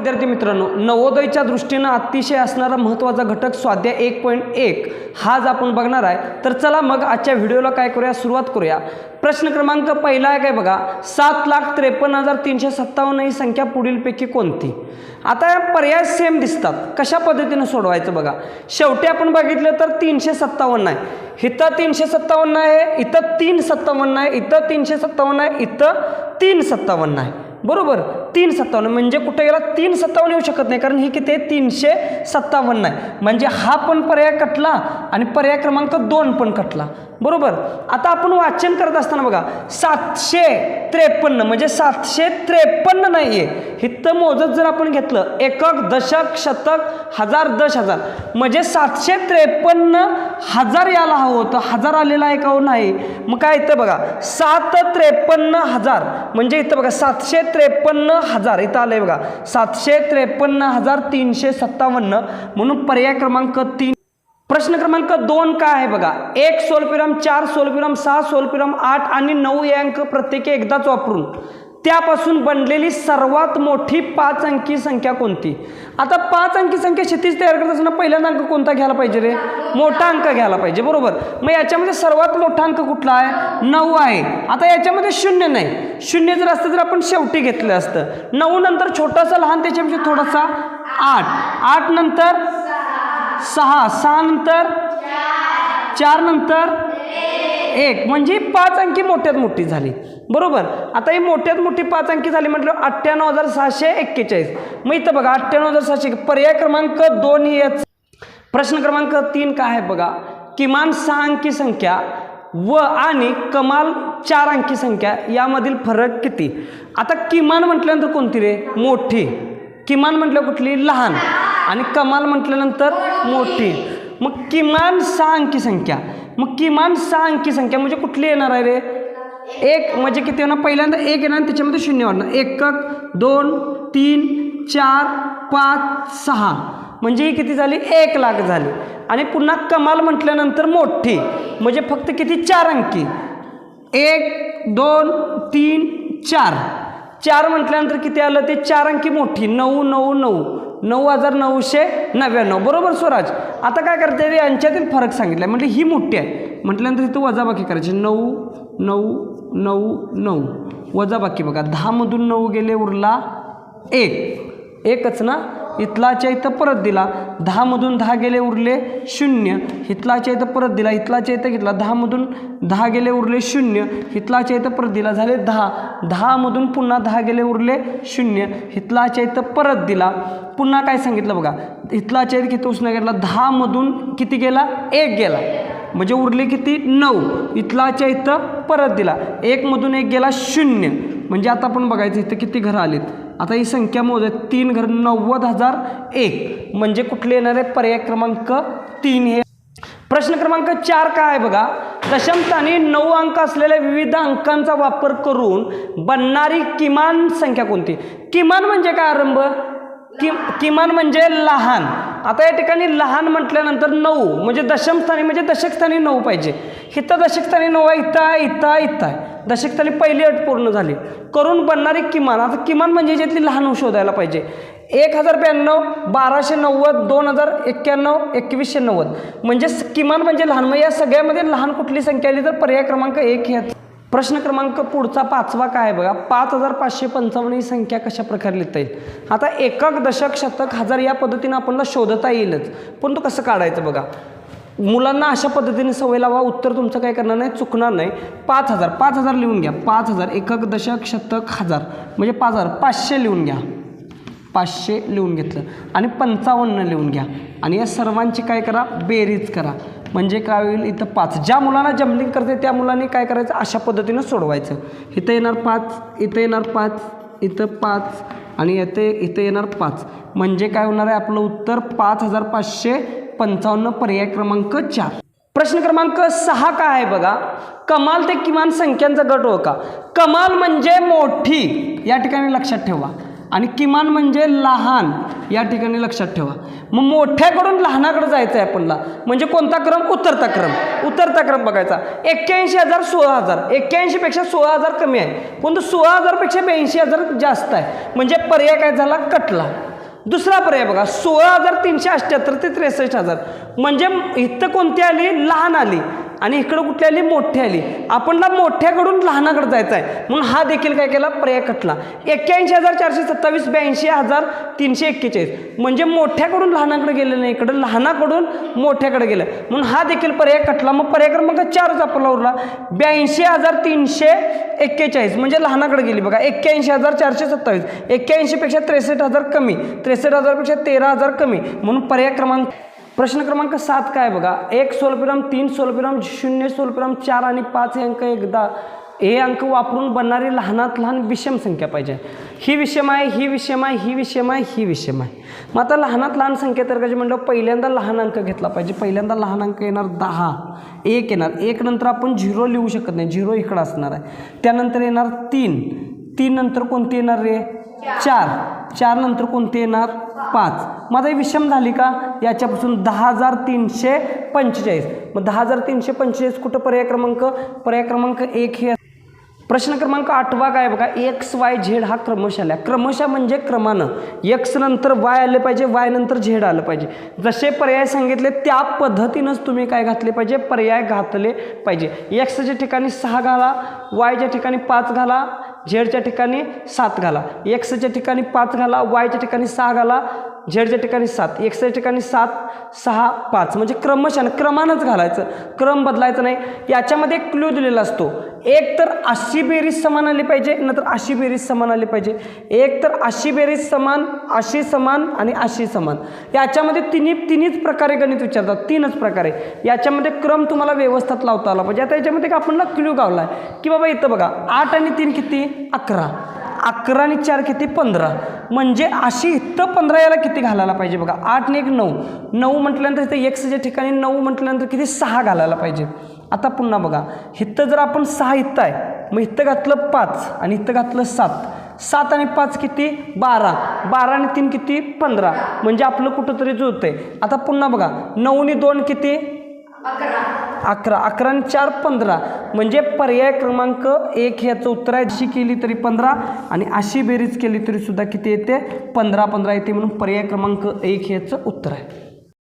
विद्यार्थी मित्रांनो नवोदयच्या दृष्टीनं अतिशय असणारा महत्त्वाचा घटक स्वाध्याय एक पॉईंट एक हा आज आपण बघणार आहे. तर चला मग आजच्या व्हिडिओला काय करूया? सुरुवात करूया. प्रश्न क्रमांक पहिला आहे काय बघा? सात लाख त्रेपन्न हजार तीनशे सत्तावन्न ही संख्या पुढीलपैकी कोणती? आता या पर्याय सेम दिसतात. कशा पद्धतीनं सोडवायचं बघा? शेवटी आपण बघितलं तर तीनशे सत्तावन्न आहे. इथं तीनशे सत्तावन्न आहे इथं तीन सत्तावन्न आहे इथं तीनशे सत्तावन्न आहे इथं तीन सत्तावन्न आहे. बरोबर? तीन सत्तावन्न. म्हणजे कुठे गेला तीन सत्तावन्न येऊ शकत नाही. कारण ही किती आहे? तीनशे सत्तावन्न आहे. म्हणजे हा पण पर्याय कटला आणि पर्याय क्रमांक दोन पण कटला. बरोबर? आता आपण वाचन करत असताना बघा सातशे त्रेपन्न म्हणजे सातशे त्रेपन्न नाही आहे हिथं मोजत जर आपण घेतलं एकक दशक शतक हजार दश हजार. म्हणजे सातशे त्रेपन्न हजार याला हवं होतं. हजार आलेला आहे का हो? नाही. मग काय इथं बघा सात त्रेपन्न हजार. म्हणजे इथं बघा सातशे त्रेपन्न हजार. इथं आलंय बघा. सातशे त्रेपन्न हजार तीनशे सत्तावन्न. म्हणून पर्याय क्रमांक तीन. प्रश्न क्रमांक दोन काय आहे बघा? एक सोलपिराम चार सोलपिराम सहा सोलपिराम आठ आणि नऊ अंक प्रत्येकी एकदाच वापरून. त्यापासून बनलेली सर्वात मोठी पाच अंकी संख्या कोणती? आता पाच अंकी संख्या क्षितिज तयार करत असताना पहिल्यांदा अंक कोणता घ्यायला पाहिजे रे? मोठा अंक घ्यायला पाहिजे बरोबर. मग याच्यामध्ये सर्वात मोठा अंक कुठला आहे? नऊ आहे. आता याच्यामध्ये शून्य नाही. शून्य जर असतं तर आपण शेवटी घेतलं असतं. नऊ नंतर छोटासा लहान त्याच्यापेक्षा थोडासा आठ. आठ नंतर सहा. सहा. नंतर चार नंतर एक म्हणजे पाच अंकी मोठ्यात मोठी झाली. बरोबर? आता ही मोठ्यात मोठी पाच अंकी झाली म्हटलं अठ्ठ्याण्णव हजार सहाशे एक्केचाळीस. मग इथं बघा अठ्ठ्याण्णव हजार सहाशे पर्याय क्रमांक दोन याच. प्रश्न क्रमांक तीन काय आहे बघा? किमान सहा अंकी संख्या व आणि कमाल चार अंकी संख्या यामधील फरक किती? आता किमान म्हटल्यानंतर कोणती रे? मोठी. किमान म्हटलं कुठली? लहान. आणि कमाल म्हटल्यानंतर मोठी. मग किमान सहा अंकी संख्या. मग किमान सहा अंकी संख्या म्हणजे कुठली येणार आहे रे? एक म्हणजे किती येणार पहिल्यांदा एक येणार आणि त्याच्यामध्ये शून्य वाढणार एकक दोन तीन चार पाच सहा. म्हणजे ही किती झाली? एक लाख झाली. आणि पुन्हा कमाल म्हटल्यानंतर मोठी. म्हणजे फक्त किती? चार अंकी. एक दोन तीन चार. चार म्हटल्यानंतर किती आलं? ते चार अंकी मोठी. नऊ नऊ नऊ. नऊ हजार नऊशे नव्याण्णव. बरोबर स्वराज? आता काय करते यांच्यातील फरक सांगितला म्हणजे ही मोठी आहे. म्हटल्यानंतर तिथं वजाबाकी करायची. नऊ नऊ नऊ नऊ. वजाबाकी बघा. दहामधून नऊ गेले उरला एक. एकच ना? इथलाच्या इथं परत दिला. दहामधून दहा गेले उरले शून्य. इथलाच्या इथं परत दिला. इथलाच्या इथं घेतला. दहामधून दहा गेले उरले शून्य. इथलाच्या इथं परत दिला. झाले दहा. दहामधून पुन्हा दहा गेले उरले शून्य. इथलाच्या इथं परत दिला. पुन्हा काय सांगितलं बघा? इथलाच्या इथं किती उष्ण घेतला? दहामधून किती गेला? एक गेला. म्हणजे उरले किती? नऊ. इथलाच्या इथं परत दिला. एकमधून एक गेला शून्य. म्हणजे आता आपण बघायचं इथं किती घरं आलीत? आता ही संख्या मोज तीन घर नव्वद हजार एक. म्हणजे कुठले येणार आहे पर्याय क्रमांक तीन हे. प्रश्न क्रमांक चार काय आहे बघा? दशमताने नऊ अंक असलेल्या विविध अंकांचा वापर करून बनणारी किमान संख्या कोणती? किमान म्हणजे काय आरंभ? कि किमान म्हणजे लहान. आता या ठिकाणी लहान म्हटल्यानंतर नऊ म्हणजे दशमस्थानी म्हणजे दशकस्थानी नऊ पाहिजे. इथं दशकस्थानी नऊ आहे इथं आहे इथं आहे इथं आहे. दशकस्थानी पहिली अट पूर्ण झाली. करून बनणारी किमान आता किमान म्हणजे याच्यातली लहान शोधायला पाहिजे. एक हजार ब्याण्णव बाराशे नव्वद दोन हजार एक्क्याण्णव एकवीसशे नव्वद. म्हणजे किमान म्हणजे लहान मग या सगळ्यामध्ये लहान कुठली संख्या आली तर पर्याय क्रमांक एक हे प्रश्न क्रमांक पुढचा पाचवा काय बघा? पाच हजार पाचशे पंचावन्न ही संख्या कशा प्रकारे लिहिता येईल? आता एकक दशक शतक हजार या पद्धतीनं आपल्याला शोधता येईलच. पण तो कसं काढायचं बघा? मुलांना अशा पद्धतीने सवय लावा उत्तर तुमचं काय करणार नाही चुकणार नाही. पाच हजार. पाच हजार लिहून घ्या. पाच हजार. एकक दशक शतक हजार. म्हणजे पाच हजार. पाचशे लिहून घ्या. पाचशे लिहून घेतलं. आणि पंचावन्न लिहून घ्या. आणि या सर्वांची काय करा? बेरीज करा. म्हणजे काय होईल इथं पाच ज्या मुलांना जम्पलिंग करते त्या मुलांनी काय करायचं? अशा पद्धतीनं सोडवायचं. इथं येणार पाच इथं येणार पाच इथं पाच आणि येथे इथं येणार पाच. म्हणजे काय होणार आहे? आपलं उत्तर पाच हजार पाचशे पंचावन्न पर्याय क्रमांक चार. प्रश्न क्रमांक सहा काय आहे बघा? कमाल ते किमान संख्यांचा गट ओळखा. कमाल म्हणजे मोठी या ठिकाणी लक्षात ठेवा. आणि किमान म्हणजे लहान या ठिकाणी लक्षात ठेवा. मग मोठ्याकडून लहानाकडे जायचं आहे आपणला. म्हणजे कोणता क्रम? उतरता क्रम. उतरता क्रम बघायचा. एक्क्याऐंशी हजार सोळा हजार. एक्क्याऐंशीपेक्षा सोळा हजार कमी आहे. पण सोळा हजारपेक्षा ब्याऐंशी हजार जास्त आहे. म्हणजे पर्याय काय झाला? कटला. दुसरा पर्याय बघा. सोळा हजार तीनशे अठ्ठ्याहत्तर ते त्रेसष्ट हजार. म्हणजे इथं कोणती आली? लहान आली. आणि इकडं कुठली आली? मोठी आली. आपणला मोठ्याकडून लहानाकडे जायचं आहे म्हणून हा देखील काय केला? पर्याय कटला एक्क्याऐंशी हजार चारशे सत्तावीस ब्याऐंशी हजार तीनशे एक्केचाळीस. म्हणजे मोठ्याकडून लहानाकडे गेलं नाही इकडं लहानाकडून मोठ्याकडे गेलं. म्हणून हा देखील पर्याय कटला मग पर्याय क्रमांक चारच आपला उरला. ब्याऐंशी हजार तीनशे एक्केचाळीस. म्हणजे लहानाकडे गेली बघा. एक्क्याऐंशी हजार चारशे सत्तावीस. एक्क्याऐंशीपेक्षा त्रेसष्ट हजार कमी. त्रेसष्ट हजारपेक्षा तेरा हजार कमी. म्हणून पर्याय क्रमांक प्रश्न क्रमांक सात काय बघा? एक सोलपिराम तीन सोलपिराम शून्य सोलपिराम चार आणि पाच हे अंक एकदा. हे अंक वापरून बनणारी लहानात लहान विषम संख्या पाहिजे. ही विषम आहे ही विषम आहे ही विषम आहे ही विषम आहे. मग आता लहानात लहान संख्या तर्काची म्हणलं पहिल्यांदा लहान अंक घेतला पाहिजे. पहिल्यांदा लहान अंक येणार दहा. एक येणार. एक नंतर आपण झिरो लिहू शकत नाही. झिरो इकडं असणार आहे. त्यानंतर येणार तीन. तीन नंतर कोणती येणार रे? चार. चार नंतर कोणते येणार? पाच. माझा विषम झाली का? याच्यापासून दहा हजार तीनशे पंचेचाळीस. मग दहा हजार तीनशे पंचेचाळीस कुठं पर्याय क्रमांक? पर्याय क्रमांक एक हे प्रश्न क्रमांक आठवा काय बघा? एक्स वाय झेड हा क्रमश आला क्रमशः म्हणजे क्रमानं. एक्स नंतर वाय आले पाहिजे वाय नंतर झेड आलं पाहिजे. जसे पर्याय सांगितले त्या पद्धतीनंच तुम्ही काय घातले पाहिजे? पर्याय घातले पाहिजे. एक्सच्या ठिकाणी सहा घाला वायच्या ठिकाणी पाच घाला झेडच्या ठिकाणी सात घाला. एक्सच्या ठिकाणी पाच घाला वायच्या ठिकाणी सहा घाला झेडच्या ठिकाणी सात एक्सच्या ठिकाणी सात सहा पाच. म्हणजे क्रमशः क्रमानंच घालायचं. क्रम बदलायचं नाही. याच्यामध्ये एक क्ल्यू दिलेला असतो. एक तर अशी बेरीज समान आली पाहिजे नंतर अशी बेरीज समान आली पाहिजे. एक तर अशी बेरीज समान अशी समान आणि अशी समान. याच्यामध्ये तिन्ही तिन्हीच प्रकारे गणित विचारतात. तीनच प्रकारे. याच्यामध्ये क्रम तुम्हाला व्यवस्थित लावता आला पाहिजे. आता याच्यामध्ये एक आपणला क्ल्यू गावला आहे की बाबा इथं बघा आठ आणि तीन किती? अकरा. अकरा आणि चार किती? पंधरा. म्हणजे अशी इथं पंधरा याला किती घालायला पाहिजे बघा? आठ ने एक नऊ. नऊ म्हटल्यानंतर इथं एक्सच्या ठिकाणी नऊ म्हटल्यानंतर किती? सहा घालायला पाहिजे. आता पुन्हा बघा. इथं जर आपण सहा इथं आहे मग इथं घातलं पाच आणि इथं घातलं सात. सात आणि पाच किती? बारा. बारा आणि तीन किती? पंधरा. म्हणजे आपलं कुठंतरी जुळतं आहे आता पुन्हा बघा. नऊ आणि दोन किती? अकरा. अकरा आणि चार पंधरा. म्हणजे पर्याय क्रमांक एक ह्याचं उत्तर आहे. अशी केली तरी पंधरा आणि अशी बेरीज केली तरी सुद्धा किती येते? पंधरा पंधरा येते म्हणून पर्याय क्रमांक एक ह्याचं उत्तर आहे.